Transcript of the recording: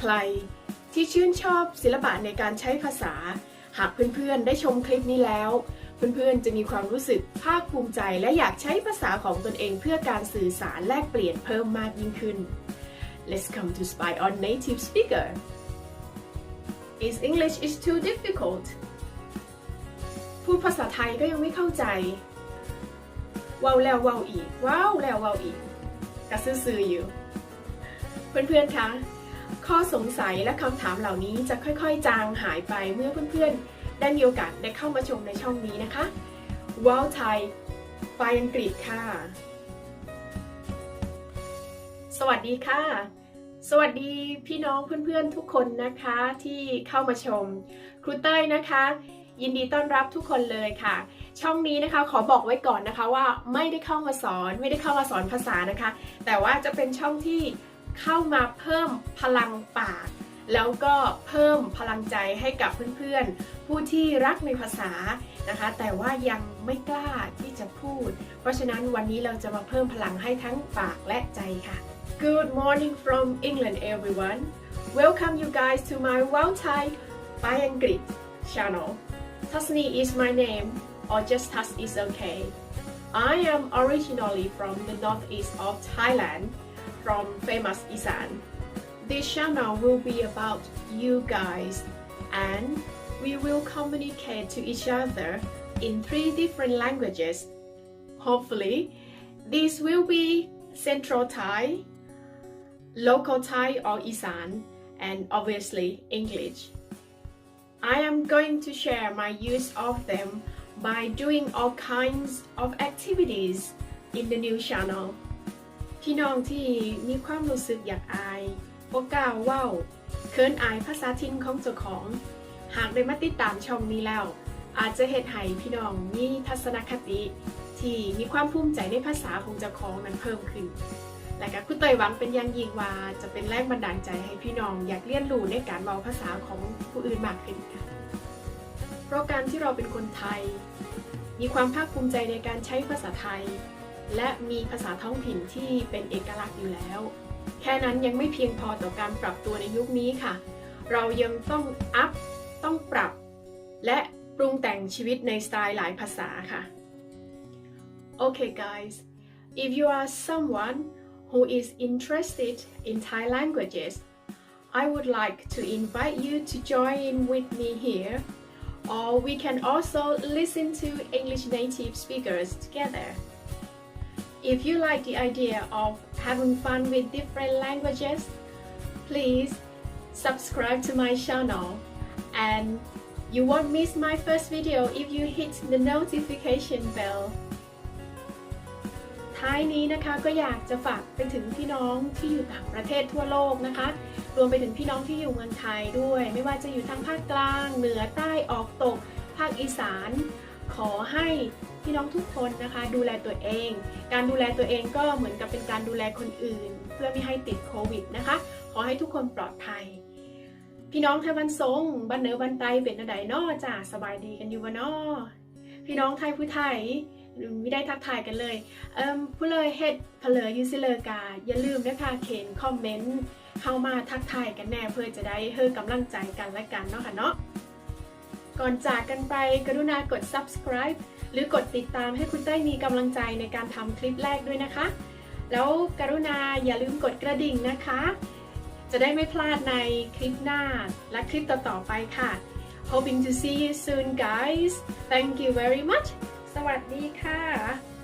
ใคร ที่ชื่นชอบศิลปะในการใช้ภาษา หากเพื่อนๆ ได้ชมคลิปนี้แล้ว เพื่อนๆ จะมีความรู้สึกภาคภูมิใจ และอยากใช้ภาษาของตนเองเพื่อการสื่อสารแลกเปลี่ยนเพิ่มมากยิ่งขึ้น Let's come to spy on native speaker Is English is too difficult พูดภาษาไทยก็ยังไม่เข้าใจว้าวแล้วว้าวอีกว้าวแล้วว้าวอีกกระซื่อๆอยู่ เพื่อนๆคะ ข้อสงสัยและคำถามเหล่านี้จะค่อยๆ จางหายไปเมื่อเพื่อนๆ ได้มีโอกาสได้เข้ามาชมในช่องนี้นะคะว้าวไทยไปอังกฤษค่ะ สวัสดีค่ะ สวัสดีพี่น้องเพื่อนๆทุกคนนะคะที่เข้ามาชม ครูเต้ยนะคะ ยินดีต้อนรับทุกคนเลยค่ะ ช่องนี้นะคะขอบอกไว้ก่อนนะคะว่าไม่ได้เข้ามาสอน ไม่ได้เข้ามาสอนภาษานะคะ แต่ว่าจะเป็นช่องที่ เข้ามาเพิ่มพลังปาก แล้วก็เพิ่มพลังใจให้กับเพื่อนๆ ผู้ที่รักในภาษานะคะ แต่ว่ายังไม่กล้าที่จะพูด เพราะฉะนั้นวันนี้เราจะมาเพิ่มพลังให้ทั้งปากและใจค่ะ Good morning from England everyone Welcome you guys to my Wow Thai by Angrit channel Tasni is my name or just Tas is okay I am originally from the northeast of Thailand from famous Isan This channel will be about you guys and we will communicate to each other in three different languages. Hopefully, this will be Central Thai, local Thai or Isan, and obviously English. I am going to share my use of them by doing all kinds of activities in the new channel. พี่น้องที่มีความรู้สึกอยากอายบ่กล้าเว้าเคินอายภาษาถิ่นของเจ้าของ หากได้มาติดตามช่องนี้แล้ว อาจจะเฮ็ดให้พี่น้องมีทัศนคติ ที่มีความภูมิใจในภาษาของเจ้าของนั้นเพิ่มขึ้น และก็คุณเตยหวังเป็นอย่างยิ่งว่าจะเป็นแรงบันดาลใจให้พี่น้องอยากเรียนรู้ในการเว้าภาษาของผู้อื่นมากขึ้นค่ะเพราะการที่เราเป็นคนไทย มีความภาคภูมิใจในการใช้ภาษาไทย และมีภาษาท้องถิ่นที่เป็นเอกลักษณ์อยู่แล้ว แค่นั้นยังไม่เพียงพอต่อการปรับตัวในยุคนี้ค่ะ เรายังต้องอัพ ต้องปรับ และปรุงแต่งชีวิตในสไตล์หลายภาษาค่ะ Okay guys if you are someone who is interested in Thai languages I would like to invite you to join in with me here or we can also listen to English native speakers together if you like the idea of having fun with different languages, please subscribe to my channel and you won't miss my first video if you hit the notification bell ท้ายนี้นะคะก็อยากจะฝากไปถึงพี่น้องที่อยู่ต่างประเทศทั่วโลกนะคะ รวมไปถึงพี่น้องที่อยู่เมืองไทยด้วย ไม่ว่าจะอยู่ทางภาคกลาง เหนือใต้ออกตก ภาคอีสาน ขอให้ พี่น้องทุกคนนะคะ ดูแลตัวเอง การดูแลตัวเองก็เหมือนกับเป็นการดูแลคนอื่น เพื่อไม่ให้ติดโควิดนะคะ ขอให้ทุกคนปลอดภัย พี่น้องไทยวันทรงบ้านเนอบ้านไตเป็นอะไรนอจ้าสบายดีกันอยู่วะนอพี่น้องไทยผู้ไทยไม่ได้ทักทายกันเลยเอิ่มผู้เลยเฮ็ดเพลอยูซิเลอกาอย่าลืมนะคะเขียนคอมเมนต์เข้ามาทักทายกันแน่เพื่อจะได้เฮ้อกำลังใจกันและกันเนาะค่ะเนาะ ก่อนจากกันไปกรุณากด subscribe หรือกดติดตามให้คุณเต้ยมีกำลังใจในการทำคลิปแรกด้วยนะคะ แล้วกรุณาอย่าลืมกดกระดิ่งนะคะ จะได้ไม่พลาดในคลิปหน้าและคลิปต่อๆไปค่ะ hoping to see you soon guys thank you very much สวัสดีค่ะ